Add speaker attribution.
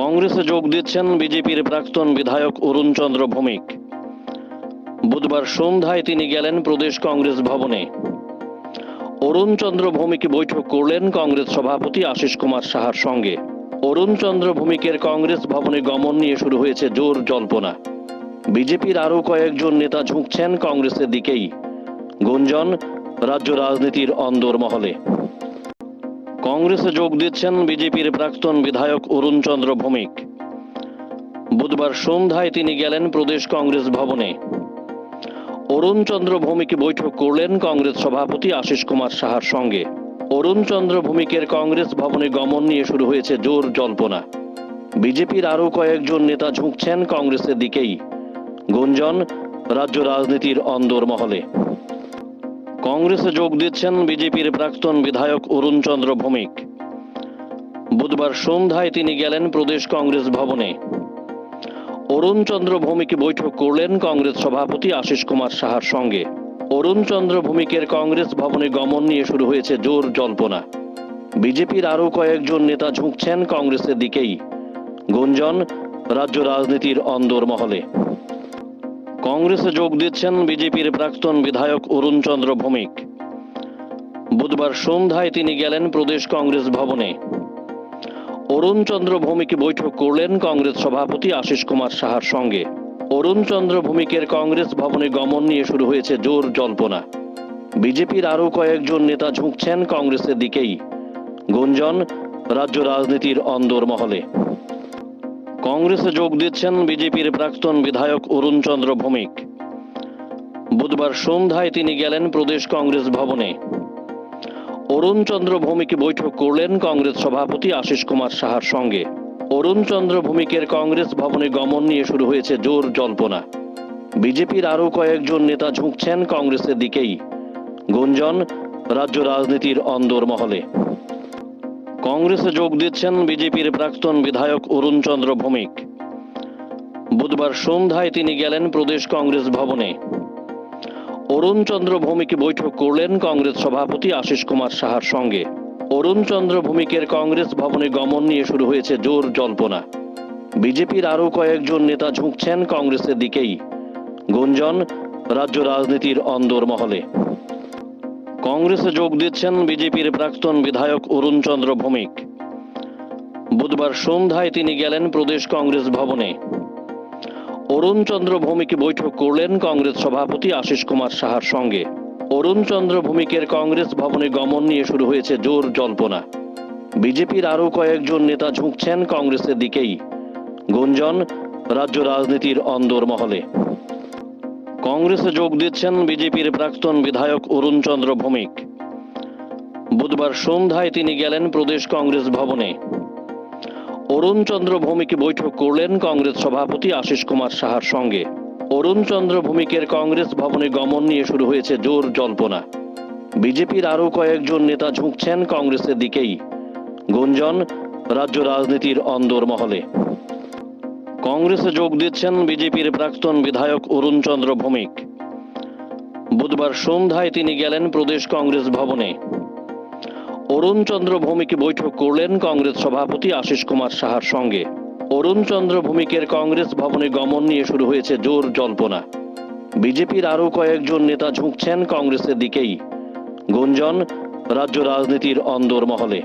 Speaker 1: কংগ্রেসে যোগ দিচ্ছেন বিজেপির প্রাক্তন বিধায়ক অরুণ চন্দ্র ভৌমিক। বুধবার সন্ধ্যায় তিনি গেলেন প্রদেশ কংগ্রেস ভবনে। অরুণ চন্দ্র ভৌমিক বৈঠক করলেন কংগ্রেস সভাপতি আশিস কুমার সাহার সঙ্গে। অরুণ চন্দ্র ভৌমিকের কংগ্রেস ভবনে গমন নিয়ে শুরু হয়েছে জোর জল্পনা। বিজেপির আরও কয়েকজন নেতা ঝুঁকছেন কংগ্রেসের দিকেই। গুঞ্জন, রাজ্য রাজনীতির অন্দর মহলে কংগ্রেসে যোগ দিচ্ছেন বিজেপির প্রাক্তন বিধায়ক অরুণ চন্দ্র ভৌমিক। বুধবার সন্ধ্যায় তিনি গেলেন প্রদেশ কংগ্রেস ভবনে। অরুণ চন্দ্র ভৌমিক বৈঠক করলেন কংগ্রেস সভাপতি আশিস কুমার সাহার সঙ্গে। অরুণ চন্দ্র ভৌমিকের কংগ্রেস ভবনে গমন নিয়ে শুরু হয়েছে জোর জল্পনা। বিজেপির আরও কয়েকজন নেতা ঝুঁকছেন কংগ্রেসের দিকেই। গুঞ্জন, রাজ্য রাজনীতির অন্দর মহলে কংগ্রেসে যোগ দিচ্ছেন বিজেপির প্রাক্তন বিধায়ক অরুণ চন্দ্র ভৌমিক। বুধবার সন্ধ্যায় তিনি গেলেন প্রদেশ কংগ্রেস ভবনে। অরুণ চন্দ্র ভৌমিক বৈঠক করলেন কংগ্রেস সভাপতি আশিস কুমার সাহার সঙ্গে। অরুণ চন্দ্র ভৌমিকের কংগ্রেস ভবনে গমন নিয়ে শুরু হয়েছে জোর জল্পনা। বিজেপির আরও কয়েকজন নেতা ঝুঁকছেন কংগ্রেসের দিকেই। গুঞ্জন, রাজ্য রাজনীতির অন্দর মহলে কংগ্রেসে যোগ দিচ্ছেন বিজেপির প্রাক্তন বিধায়ক অরুণ চন্দ্র ভৌমিক। বুধবার সন্ধ্যায় তিনি গেলেন প্রদেশ কংগ্রেস ভবনে। অরুণ চন্দ্র ভৌমিক বৈঠক করলেন কংগ্রেস সভাপতি আশিস কুমার সাহার সঙ্গে। অরুণ চন্দ্র ভৌমিকের কংগ্রেস ভবনে গমন নিয়ে শুরু হয়েছে জোর জল্পনা। বিজেপির আরও কয়েকজন নেতা ঝুঁকছেন কংগ্রেসের দিকেই। গুঞ্জন, রাজ্য রাজনীতির অন্দর মহলে কংগ্রেসে যোগ দিচ্ছেন বিজেপির প্রাক্তন বিধায়ক অরুণ চন্দ্র ভৌমিক। বুধবার সন্ধ্যায় তিনি গেলেন প্রদেশ কংগ্রেস ভবনে। অরুণ চন্দ্র ভৌমিক বৈঠক করলেন কংগ্রেস সভাপতি আশিস কুমার সাহার সঙ্গে। অরুণ চন্দ্র ভৌমিকের কংগ্রেস ভবনে গমন নিয়ে শুরু হয়েছে জোর জল্পনা। বিজেপির আরও কয়েকজন নেতা ঝুঁকছেন কংগ্রেসের দিকেই। গুঞ্জন, রাজ্য রাজনীতির অন্দর মহলে কংগ্রেসে যোগ দিচ্ছেন বিজেপির প্রাক্তন বিধায়ক অরুণ চন্দ্র ভৌমিক। বুধবার সন্ধ্যায় তিনি গেলেন প্রদেশ কংগ্রেস ভবনে। অরুণ চন্দ্র ভৌমিক বৈঠক করলেন কংগ্রেস সভাপতি আশিস কুমার সাহার সঙ্গে। অরুণ চন্দ্র ভৌমিকের কংগ্রেস ভবনে গমন নিয়ে শুরু হয়েছে জোর জল্পনা। বিজেপির আরও কয়েকজন নেতা ঝুঁকছেন কংগ্রেসের দিকেই। গুঞ্জন, রাজ্য রাজনীতির অন্দর মহলে কংগ্রেসে যোগ দিচ্ছেন বিজেপির প্রাক্তন বিধায়ক অরুণ চন্দ্র ভৌমিক। বুধবার সন্ধ্যায় তিনি গেলেন প্রদেশ কংগ্রেস ভবনে। অরুণ চন্দ্র ভৌমিক বৈঠক করলেন কংগ্রেস সভাপতি আশিস কুমার সাহার সঙ্গে। অরুণ চন্দ্র ভৌমিকের কংগ্রেস ভবনে গমন নিয়ে শুরু হয়েছে জোর জল্পনা। বিজেপির আরও কয়েকজন নেতা ঝুঁকছেন কংগ্রেসের দিকেই। গুঞ্জন, রাজ্য রাজনীতির অন্দর মহলে কংগ্রেসে যোগ দিচ্ছেন বিজেপির প্রাক্তন বিধায়ক অরুণ চন্দ্র ভৌমিক। বুধবার সন্ধ্যায় তিনি গেলেন প্রদেশ কংগ্রেস ভবনে। অরুণ চন্দ্র ভৌমিক বৈঠক করলেন কংগ্রেস সভাপতি আশিস কুমার সাহার সঙ্গে। অরুণ চন্দ্র ভৌমিকের কংগ্রেস ভবনে গমন নিয়ে শুরু হয়েছে জোর জল্পনা। বিজেপির আরও কয়েকজন নেতা ঝুঁকছেন কংগ্রেসের দিকেই। গুঞ্জন, রাজ্য রাজনীতির অন্দর মহলে কংগ্রেসে যোগ দিচ্ছেন বিজেপির প্রাক্তন বিধায়ক অরুণ চন্দ্র ভৌমিক। বুধবার সন্ধ্যায় তিনি গেলেন প্রদেশ কংগ্রেস ভবনে। অরুণ চন্দ্র ভৌমিক বৈঠক করলেন কংগ্রেস সভাপতি আশিস কুমার সাহার সঙ্গে। অরুণ চন্দ্র ভৌমিকের কংগ্রেস ভবনে গমন নিয়ে শুরু হয়েছে জোর জল্পনা। বিজেপির আরও কয়েকজন নেতা ঝুঁকছেন কংগ্রেসের দিকেই। গুঞ্জন, রাজ্য রাজনীতির অন্দর মহলে